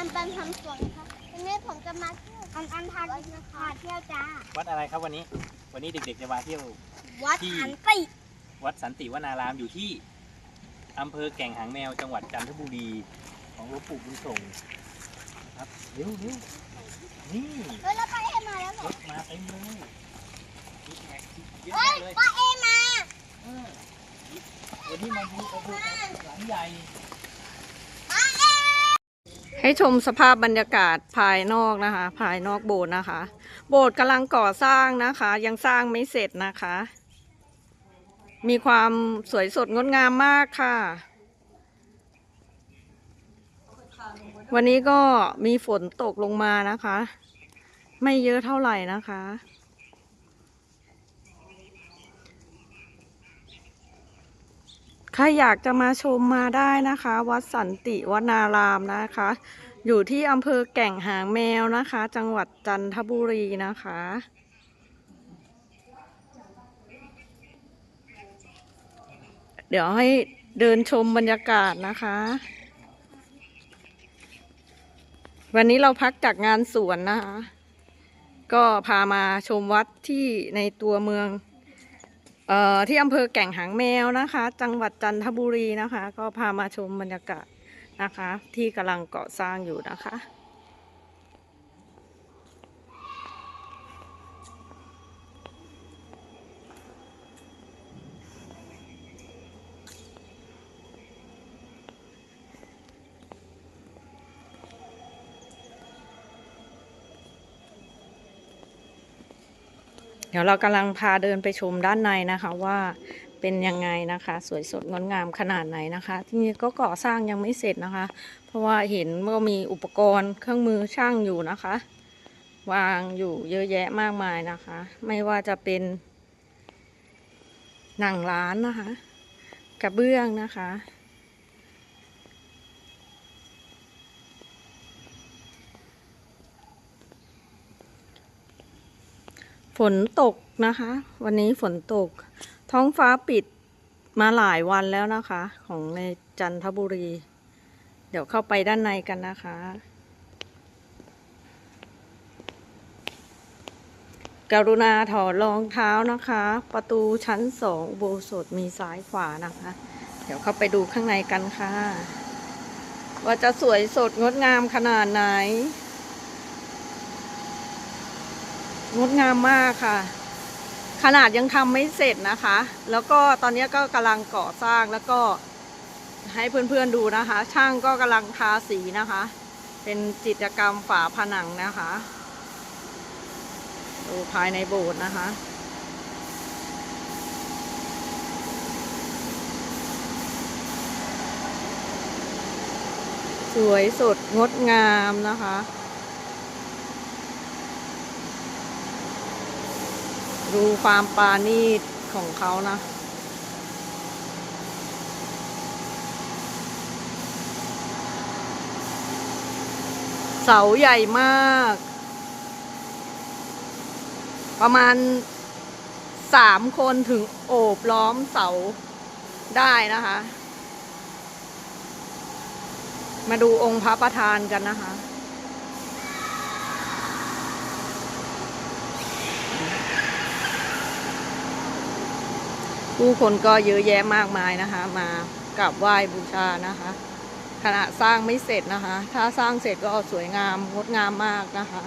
อันปันทำสวนค่ะวันนี้ผมจะมาเที่ยวอันอันพาพาเที่ยวจ้า วัดอะไรครับวันนี้ วันนี้เด็กๆจะมาเที่ยว วัดที่หันติ วัดสันติวนารามอยู่ที่อำเภอแก่งหางแมวจังหวัดจันทบุรีของหลวงปู่บุญส่งครับเร็วเร็วนี่เฮ้ยแล้วป้าเอมาแล้วเหรรอถมาเต็มเลยรถแม็กซ์เยอะเฮ้ยแยะเลยป้าเอมา เออวันนี้มาดูกระเบื้องหลังใหญ่ป้าเอ ให้ชมสภาพบรรยากาศภายนอกนะคะ ภายนอกโบสถ์นะคะ โบสถ์กำลังก่อสร้างนะคะ ยังสร้างไม่เสร็จนะคะ มีความสวยสดงดงามมากค่ะ วันนี้ก็มีฝนตกลงมานะคะ ไม่เยอะเท่าไหร่นะคะ ใครอยากจะมาชมมาได้นะคะ วัดสันติวนารามนะคะ อยู่ที่อำเภอแก่งหางแมวนะคะ จังหวัดจันทบุรีนะคะเดี๋ยวให้เดินชมบรรยากาศนะคะ วันนี้เราพักจากงานสวนนะคะ ก็พามาชมวัดที่ในตัวเมือง ที่อำเภอแก่งหางแมวนะคะ จังหวัดจันทบุรีนะคะ ก็พามาชมบรรยากาศนะคะ ที่กำลังก่อสร้างอยู่นะคะ เดี๋ยวเรากำลังพาเดินไปชมด้านในนะคะว่าเป็นยังไงนะคะ สวยสดงดงามขนาดไหนนะคะที่นี่ก็ก่อสร้างยังไม่เสร็จนะคะ เพราะว่าเห็นว่ามีอุปกรณ์เครื่องมือช่างอยู่นะคะ วางอยู่เยอะแยะมากมายนะคะ ไม่ว่าจะเป็นหนังร้านนะคะ กระเบื้องนะคะ ฝนตกนะคะ วันนี้ฝนตก ท้องฟ้าปิดมาหลายวันแล้วนะคะ ของในจันทบุรี เดี๋ยวเข้าไปด้านในกันนะคะ กรุณาถอดรองเท้านะคะ ประตูชั้นสองโบสถมีซ้ายขวานะคะ เดี๋ยวเข้าไปดูข้างในกันค่ะ ว่าจะสวยสดงดงามขนาดไหน งดงามมากค่ะ ขนาดยังทำไม่เสร็จนะคะ แล้วก็ตอนนี้ก็กำลังก่อสร้างแล้วก็ให้เพื่อนๆดูนะคะ ช่างก็กำลังทาสีนะคะ เป็นจิตรกรรมฝาผนังนะคะดูภายในโบสถ์นะคะสวยสดงดงามนะคะ ดูความปาณีตของเขานะ เสาใหญ่มาก ประมาณสามคนถึงโอบล้อมเสาได้นะคะ มาดูองค์พระประธานกันนะคะ ผู้คนก็เยอะแยะมากมายนะคะ มากราบไหว้บูชานะคะ ขณะสร้างไม่เสร็จนะคะ ถ้าสร้างเสร็จก็สวยงามงดงามมากนะคะ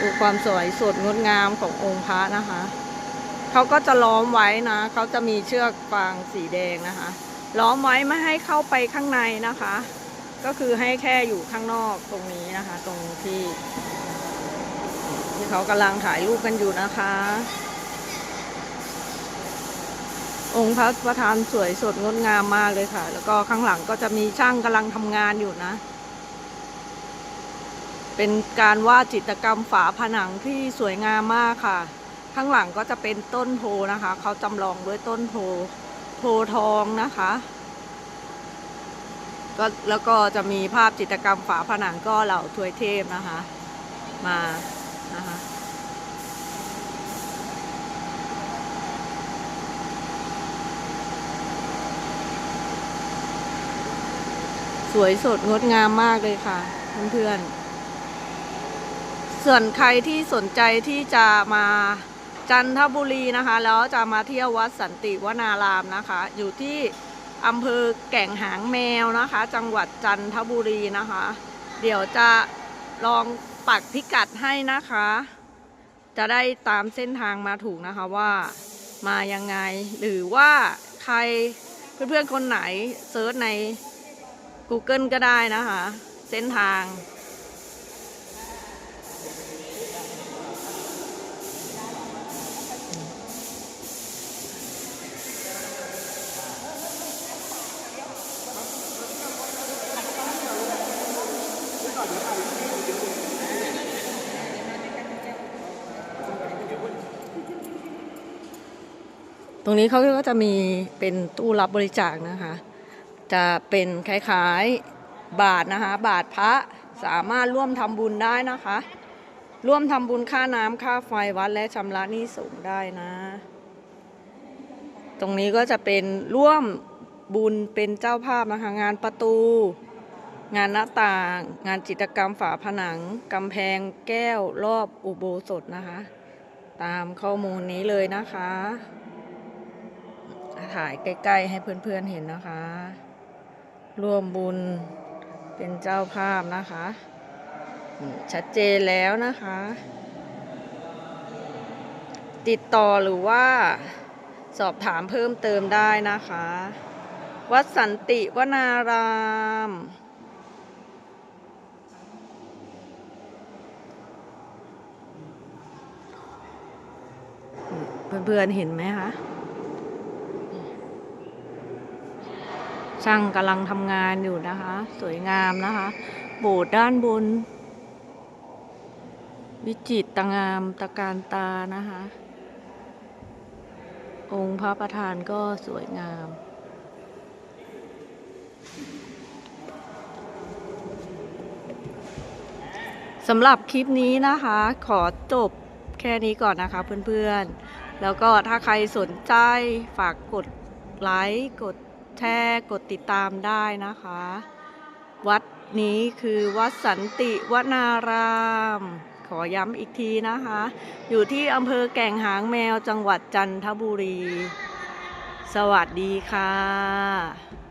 ดูความสวยสดงดงามขององค์พระนะคะเขาก็จะล้อมไว้นะเขาจะมีเชือกฟางสีแดงนะคะล้อมไว้ไม่ให้เข้าไปข้างในนะคะ ก็คือให้แค่อยู่ข้างนอกตรงนี้นะคะ ตรงที่ ที่เขากำลังถ่ายรูปกันอยู่นะคะ องค์พระประธานสวยสดงดงามมากเลยค่ะ แล้วก็ข้างหลังก็จะมีช่างกำลังทำงานอยู่นะ เป็นการวาดจิตรกรรมฝาผนังที่สวยงามมากค่ะ ข้างหลังก็จะเป็นต้นโพนะคะ เขาจำลองด้วยต้นโพโพทองนะคะก็แล้วก็จะมีภาพจิตรกรรมฝาผนังก็เหล่าทวยเทพนะคะ มา สวยสดงดงามมากเลยค่ะ เพื่อนๆ ส่วนใครที่สนใจที่จะมาจันทบุรีนะคะ แล้วจะมาเที่ยววัดสันติวนารามนะคะ อยู่ที่อำเภอแก่งหางแมวนะคะ จังหวัดจันทบุรีนะคะ เดี๋ยวจะลอง ปักพิกัดให้นะคะ จะได้ตามเส้นทางมาถูกนะคะว่ามายังไง หรือว่าใครเพื่อนๆคนไหนเซิร์ชใน Google ก็ได้นะคะ เส้นทาง ตรงนี้เขาก็จะมีเป็นตู้รับบริจาคนะคะ จะเป็นคล้ายๆบาทนะคะ บาทพระสามารถร่วมทำบุญได้นะคะ ร่วมทำบุญค่าน้ำค่าไฟวัดและชำระหนี้สูงได้นะ ตรงนี้ก็จะเป็นร่วมบุญเป็นเจ้าภาพนะคะงานประตู งานหน้าต่าง งานจิตรกรรมฝาผนังกำแพงแก้วรอบอุโบสถนะคะ ตามข้อมูลนี้เลยนะคะ ถ่ายใกล้ ๆ ให้เพื่อน ๆ เห็นนะคะ ร่วมบุญเป็นเจ้าภาพนะคะ ชัดเจนแล้วนะคะ ติดต่อหรือว่าสอบถามเพิ่มเติมได้นะคะ วัดสันติวนาราม เพื่อนๆเห็นไหมคะ ช่างกำลังทำงานอยู่นะคะ สวยงามนะคะ โบสถ์ด้านบน วิจิตรงามตะการตานะคะ องค์พระประธานก็สวยงามสำหรับคลิปนี้นะคะ ขอจบแค่นี้ก่อนนะคะเพื่อนๆ แล้วก็ถ้าใครสนใจฝากกดไลค์กด แชร์กดติดตามได้นะคะ วัดนี้คือวัดสันติวนาราม ขอย้ำอีกทีนะคะ อยู่ที่อำเภอแก่งหางแมวจังหวัดจันทบุรี สวัสดีค่ะ